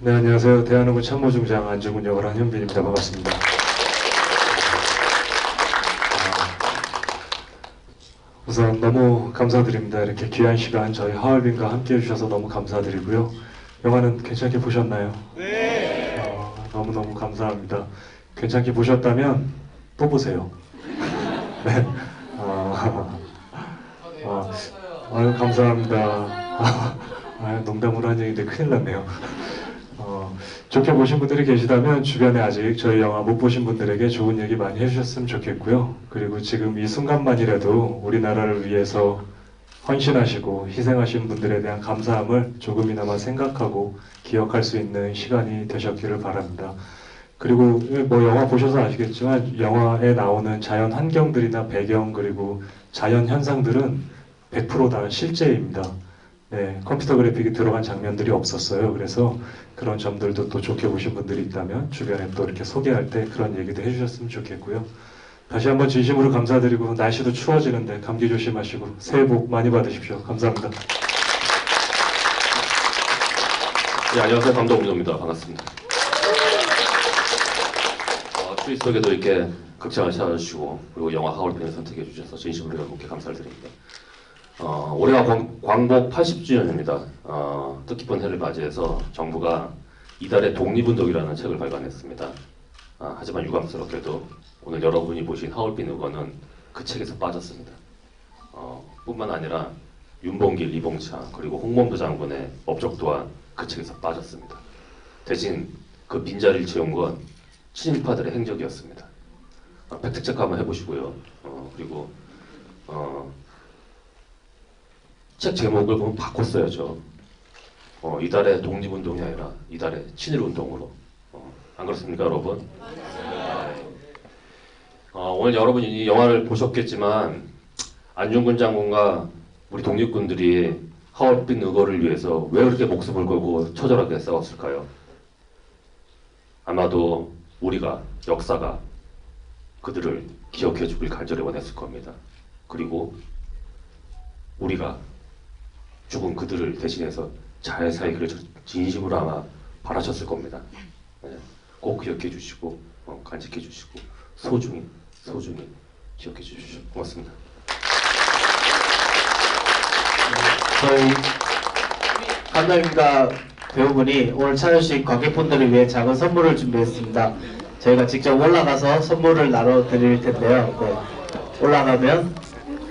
네, 안녕하세요. 대한민국 참모중장 안중근 역을 한 현빈입니다. 반갑습니다. 아, 우선 너무 감사드립니다. 이렇게 귀한 시간 저희 하얼빈과 함께 해주셔서 너무 감사드리고요. 영화는 괜찮게 보셨나요? 네. 너무너무 감사합니다. 괜찮게 보셨다면 또 보세요. 네. 아, 아, 아유, 감사합니다. 아, 농담으로 한 얘기인데 큰일 났네요. 어, 좋게 보신 분들이 계시다면 주변에 아직 저희 영화 못 보신 분들에게 좋은 얘기 많이 해주셨으면 좋겠고요. 그리고 지금 이 순간만이라도 우리나라를 위해서 헌신하시고 희생하신 분들에 대한 감사함을 조금이나마 생각하고 기억할 수 있는 시간이 되셨기를 바랍니다. 그리고 뭐 영화 보셔서 아시겠지만 영화에 나오는 자연 환경들이나 배경 그리고 자연 현상들은 100%다 실제입니다. 네, 컴퓨터 그래픽이 들어간 장면들이 없었어요. 그래서 그런 점들도 또 좋게 보신 분들이 있다면 주변에 또 이렇게 소개할 때 그런 얘기도 해주셨으면 좋겠고요. 다시 한번 진심으로 감사드리고 날씨도 추워지는데 감기 조심하시고 새해 복 많이 받으십시오. 감사합니다. 네, 안녕하세요. 감독님입니다. 반갑습니다. 어, 추위 속에도 이렇게 극장을 찾아주시고 그리고 영화 하울펜을 선택해 주셔서 진심으로 여러분께 감사를 드립니다. 어, 올해가 광, 광복 80주년입니다. 어, 뜻깊은 해를 맞이해서 정부가 이달의 독립운동이라는 책을 발간했습니다. 아, 하지만 유감스럽게도 오늘 여러분이 보신 하울빈 의원은 그 책에서 빠졌습니다. 어, 뿐만 아니라 윤봉길, 이봉차 그리고 홍범도 장군의 업적 또한 그 책에서 빠졌습니다. 대신 그 빈자리를 채운 건 친일파들의 행적이었습니다. 아, 팩트체크 한번 해보시고요. 어, 그리고 어, 책 제목을 보면 바꿨어야죠. 어, 이달의 독립운동이 아니라 이달의 친일운동으로. 어, 안 그렇습니까, 여러분? 어, 오늘 여러분이 이 영화를 보셨겠지만 안중근 장군과 우리 독립군들이 하얼빈 의거를 위해서 왜 그렇게 목숨을 걸고 처절하게 싸웠을까요? 아마도 우리가 역사가 그들을 기억해 주길 간절히 원했을 겁니다. 그리고 우리가 죽은 그들을 대신해서 잘 살기를 저- 진심으로 아마 바라셨을 겁니다. 네, 꼭 기억해 주시고 어, 간직해 주시고 소중히 소중히 기억해 주십시오. 고맙습니다. 저희 감독님과 배우분이 오늘 찾아주신 관객분들을 위해 작은 선물을 준비했습니다. 저희가 직접 올라가서 선물을 나눠드릴 텐데요. 네. 올라가면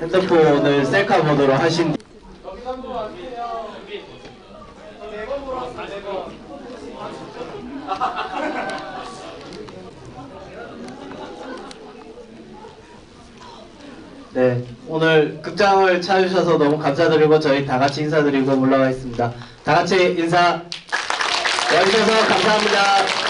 핸드폰을 셀카 모드로 하신 네, 오늘 극장을 찾아주셔서 너무 감사드리고 저희 다 같이 인사드리고 물러가겠습니다. 다 같이 인사. 와주셔서 감사합니다.